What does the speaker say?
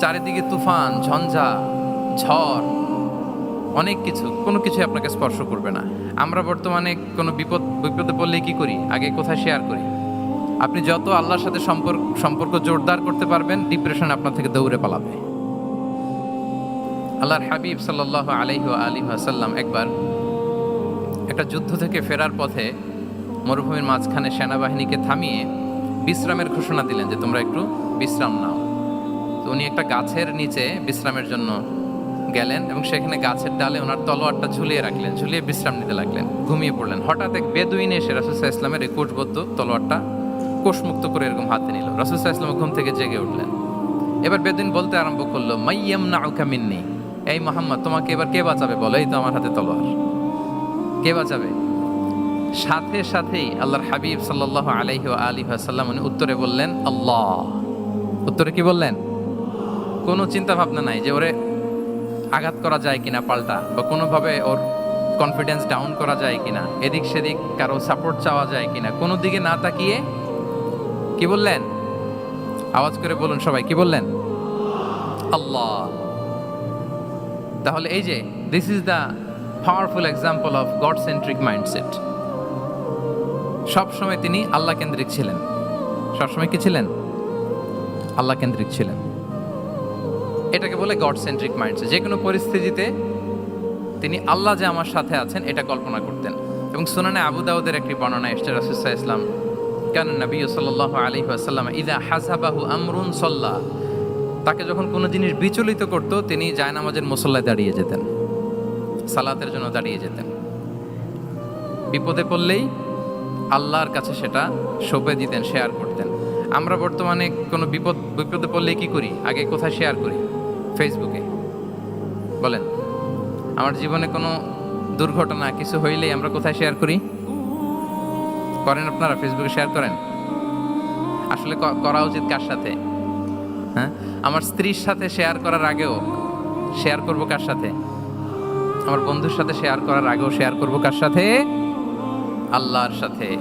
চারিদিকে তুফান, ঝঞ্ঝা, ঝড়, অনেক কিছু। কোনো কিছু আপনাকে স্পর্শ করবে না। আমরা বর্তমানে কোনো বিপদ, বিপদে পড়লে কি করি? আগে কোথায় শেয়ার করি? আপনি যত আল্লাহর সাথে সম্পর্ক সম্পর্ক জোরদার করতে পারবেন ডিপ্রেশন আপনার থেকে দৌড়ে পালাবে। আল্লাহর হাবিব সাল্লাহ আলহি আলী আসাল্লাম একবার একটা যুদ্ধ থেকে ফেরার পথে মরুভূমির মাঝখানে সেনাবাহিনীকে থামিয়ে বিশ্রামের ঘোষণা দিলেন যে তোমরা একটু বিশ্রাম নাও। তো উনি একটা গাছের নিচে বিশ্রামের জন্য গেলেন এবং সেখানে গাছের ডালে ওনার তলোয়ারটা ঝুলিয়ে রাখলেন, ঝুলিয়ে বিশ্রাম নিতে লাগলেন, ঘুমিয়ে পড়লেন। হঠাৎ এক বেদুইন এসে রাসুসাহ ইসলামের এই কোষবদ্ধ তলোয়ারটা কোষমুক্ত করে এরকম হাতে নিল। রাসুসাহ ইসলাম ঘুম থেকে জেগে উঠলেন। এবার বেদুইন বলতে আরম্ভ করল মাইয়াম না মিন্নি। এই মোহাম্মদ, তোমাকে এবার কে বাঁচাবে বলো? এই তো আমার হাতে তলোয়ার। কে বাঁচাবে? সাথে সাথেই আল্লাহর হাবিব সাল্লাহ আলাইহি আলী সাল্লাম উনি উত্তরে বললেন, আল্লাহ। উত্তরে কি বললেন? কোনো চিন্তা ভাবনা নাই যে ওরে আঘাত করা যায় কিনা পাল্টা, বা কোনোভাবে ওর কনফিডেন্স ডাউন করা যায় কিনা, এদিক সেদিক কারও সাপোর্ট চাওয়া যায় কিনা, কোনো দিকে না তাকিয়ে কি বললেন? আওয়াজ করে বলুন সবাই, কি বললেন? আল্লাহ। তাহলে এই যে this is the powerful example of God centric mindset সবসময় তিনি আল্লাহ কেন্দ্রিক ছিলেন। সবসময় কি ছিলেন? আল্লাহ কেন্দ্রিক ছিলেন। এটাকে বলে গড সেন্ট্রিক মাইন্ডসেট যে কোনো পরিস্থিতিতে তিনি আল্লাহ যে আমার সাথে আছেন, এটা কল্পনা করতেন। এবং সুনানে আবু দাউদের একটি বর্ণনা এসছে রাসুসাহ ইসলাম কেন নবী সাল্লাহ আলী আসাল্লাম ইদা হাসাবাহু আমরুন সল্লাহ তাকে যখন কোনো জিনিস বিচলিত করত, তিনি জায়নামাজের মুসল্লায় দাঁড়িয়ে যেতেন, সালাতের জন্য দাঁড়িয়ে যেতেন। বিপদে পড়লেই আল্লাহর কাছে সেটা সঁপে দিতেন শেয়ার করতেন। আমরা বর্তমানে কোনো বিপদ, বিপদে পড়লেই কি করি? আগে কোথায় শেয়ার করি? ফেসবুকে বলেন, আমার জীবনে কোনো দুর্ঘটনা, কিছু হইলেই আমরা কোথায় শেয়ার করি? করেন আপনারা ফেসবুকে শেয়ার করেন। আসলে করা উচিত কার সাথে? হ্যাঁ? আমার স্ত্রীর সাথে শেয়ার করার আগেও শেয়ার করব কার সাথে? আমার বন্ধুর সাথে শেয়ার করার আগেও শেয়ার করব কার সাথে? আল্লাহর সাথে।